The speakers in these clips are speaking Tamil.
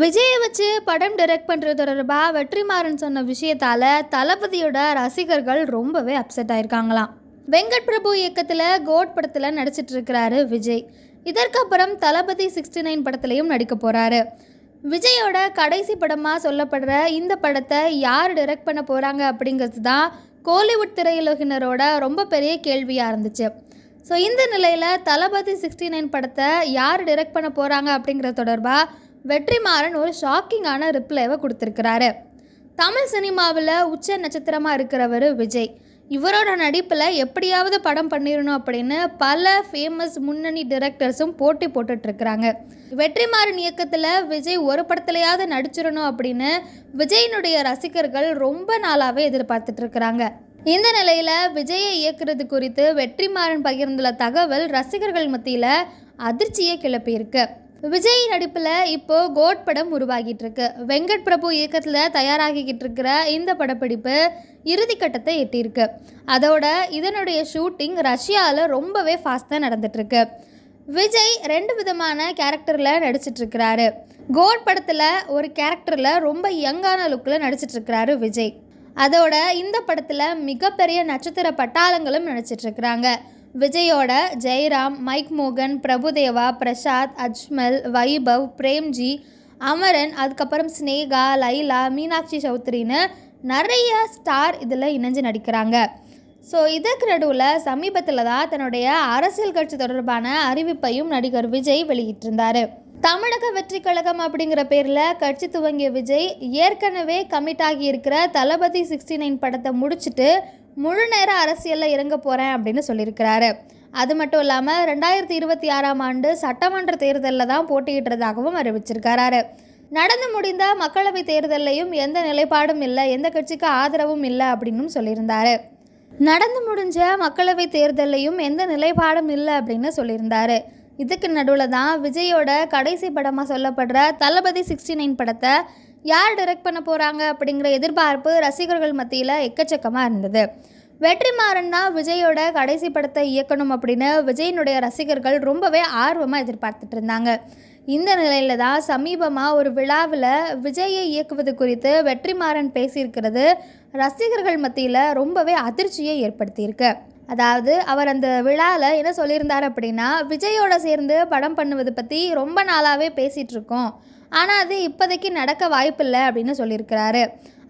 விஜயை வச்சு படம் டைரக்ட் பண்ணுறது தொடர்பாக வெற்றிமாறன் சொன்ன விஷயத்தால் தளபதியோட ரசிகர்கள் ரொம்பவே அப்செட் ஆயிருக்காங்களாம். வெங்கட் பிரபு இயக்கத்தில் கோட் படத்தில் நடிச்சிட்டு இருக்கிறாரு விஜய். இதற்கப்புறம் தளபதி சிக்ஸ்டி நைன் படத்துலையும் நடிக்க போகிறாரு விஜயோட கடைசி படமாக சொல்லப்படுற இந்த படத்தை யார் டைரக்ட் பண்ண போகிறாங்க அப்படிங்கிறது தான் கோலிவுட் திரையுலகினரோட ரொம்ப பெரிய கேள்வியாக இருந்துச்சு. ஸோ இந்த நிலையில் தளபதி சிக்ஸ்டி நைன் படத்தை யார் டைரக்ட் பண்ண போகிறாங்க அப்படிங்கிற தொடர்பாக வெற்றிமாறன் ஒரு ஷாக்கிங்கான ரிப்ளைவை கொடுத்துருக்கிறாரு. தமிழ் சினிமாவில் உச்ச நட்சத்திரமாக இருக்கிறவர் விஜய். இவரோட நடிப்பில் எப்படியாவது படம் பண்ணிடணும் அப்படின்னு பல ஃபேமஸ் முன்னணி டிரெக்டர்ஸும் போட்டி போட்டுட்ருக்குறாங்க. வெற்றிமாறன் இயக்கத்தில் விஜய் ஒரு படத்துலையாவது நடிச்சிடணும் அப்படின்னு விஜயினுடைய ரசிகர்கள் ரொம்ப நாளாகவே எதிர்பார்த்துட்ருக்குறாங்க. இந்த நிலையில் விஜயை இயக்குறது குறித்து வெற்றிமாறன் பகிர்ந்துள்ள தகவல் ரசிகர்கள் மத்தியில் அதிர்ச்சியை கிளப்பியிருக்கு. விஜய் நடிப்பில் இப்போது கோட் படம் உருவாகிட்டு இருக்கு வெங்கட் பிரபு இயக்கத்தில் தயாராகிக்கிட்டு இருக்கிற இந்த படப்பிடிப்பு இறுதிக்கட்டத்தை எட்டியிருக்கு. அதோட இதனுடைய ஷூட்டிங் ரஷ்யாவில் ரொம்பவே ஃபாஸ்ட்டாக நடந்துட்டுருக்கு. விஜய் ரெண்டு விதமான கேரக்டரில் நடிச்சிட்ருக்கிறாரு கோட் படத்தில் ஒரு கேரக்டரில் ரொம்ப யங்கான லுக்கில் நடிச்சிட்ருக்கிறாரு விஜய். அதோட இந்த படத்தில் மிகப்பெரிய நட்சத்திர பட்டாளங்களும் நடிச்சிட்ருக்கிறாங்க விஜயோட ஜெயராம் மைக் மோகன் பிரபுதேவா பிரசாத் அஜ்மல் வைபவ் பிரேம்ஜி அமரன் அதுக்கப்புறம் ஸ்னேகா லைலா மீனாட்சி சௌத்ரின்னு நிறைய ஸ்டார் இதில் இணைஞ்சு நடிக்கிறாங்க. ஸோ இதற்கு நடுவில் சமீபத்தில் தான் தன்னுடைய அரசியல் கட்சி தொடர்பான அறிவிப்பையும் நடிகர் விஜய் வெளியிட்டிருந்தார். தமிழக வெற்றி கழகம் அப்படிங்கிற பேரில் கட்சி துவங்கிய விஜய் ஏற்கனவே கமிட் ஆகி இருக்கிற தளபதி சிக்ஸ்டி நைன் படத்தை முடிச்சுட்டு முழு நேர அரசியலில் இறங்க போகிறேன் அப்படின்னு சொல்லியிருக்கிறாரு. அது மட்டும் இல்லாமல் ரெண்டாயிரத்தி இருபத்தி ஆறாம் ஆண்டு சட்டமன்ற தேர்தலில் தான் போட்டியிடுறதாகவும் அறிவிச்சிருக்காரு நடந்து முடிந்த மக்களவை தேர்தலையும் எந்த நிலைப்பாடும் இல்லை எந்த கட்சிக்கு ஆதரவும் இல்லை அப்படின்னும் சொல்லியிருந்தாரு. நடந்து முடிஞ்ச மக்களவை தேர்தலையும் எந்த நிலைப்பாடும் இல்லை அப்படின்னு சொல்லியிருந்தாரு. இதுக்கு நடுவில் தான் விஜயோட கடைசி படமாக சொல்லப்படுற தளபதி சிக்ஸ்டி நைன் படத்தை யார் டைரக்ட் பண்ண போகிறாங்க அப்படிங்கிற எதிர்பார்ப்பு ரசிகர்கள் மத்தியில் எக்கச்சக்கமாக இருந்தது. வெற்றிமாறன் தான் விஜயோட கடைசி படத்தை இயக்கணும் அப்படின்னு விஜயினுடைய ரசிகர்கள் ரொம்பவே ஆர்வமாக எதிர்பார்த்துட்டு இருந்தாங்க. இந்த நிலையில தான் சமீபமாக ஒரு விழாவில் விஜயை இயக்குவது குறித்து வெற்றிமாறன் பேசியிருக்கிறது ரசிகர்கள் மத்தியில் ரொம்பவே அதிர்ச்சியை ஏற்படுத்தியிருக்கு. அதாவது அவர் அந்த விழாவில் என்ன சொல்லியிருந்தார் அப்படின்னா விஜயோட சேர்ந்து படம் பண்ணுவது பற்றி ரொம்ப நாளாகவே பேசிகிட்டு இருக்கோம். ஆனால் அது இப்போதைக்கு நடக்க வாய்ப்பில்லை அப்படின்னு சொல்லியிருக்கிறாரு.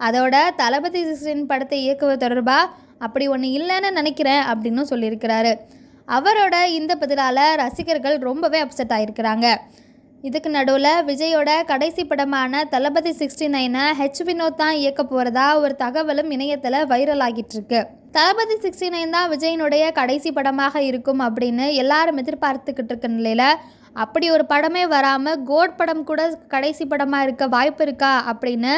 அதோட தளபதி சிஸ்டின் படத்தை இயக்குவது தொடர்பாக அப்படி ஒன்று இல்லைன்னு நினைக்கிறேன் அப்படின்னும் சொல்லியிருக்கிறாரு. அவரோட இந்த பதிலால் ரசிகர்கள் ரொம்பவே அப்செட் ஆகிருக்கிறாங்க இதுக்கு நடுவில் விஜயோட கடைசி படமான தளபதி சிக்ஸ்டி நைனை ஹெச் வினோத் தான் இயக்க போகிறதா ஒரு தகவலும் இணையத்தில் வைரல் ஆகிட்டு இருக்கு. தளபதி சிக்ஸ்டி நைன் தான் விஜயினுடைய கடைசி படமாக இருக்கும் அப்படின்னு எல்லாரும் எதிர்பார்த்துக்கிட்டு இருக்க நிலையில் அப்படி ஒரு படமே வராமல் கோட் படம் கூட கடைசி படமாக இருக்க வாய்ப்பு இருக்கா அப்படின்னு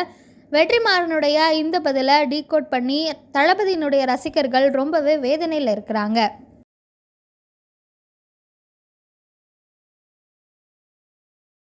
வெற்றிமாறனுடைய இந்த பதிலை டீகோட் பண்ணி தளபதியினுடைய ரசிகர்கள் ரொம்பவே வேதனையில் இருக்கிறாங்க.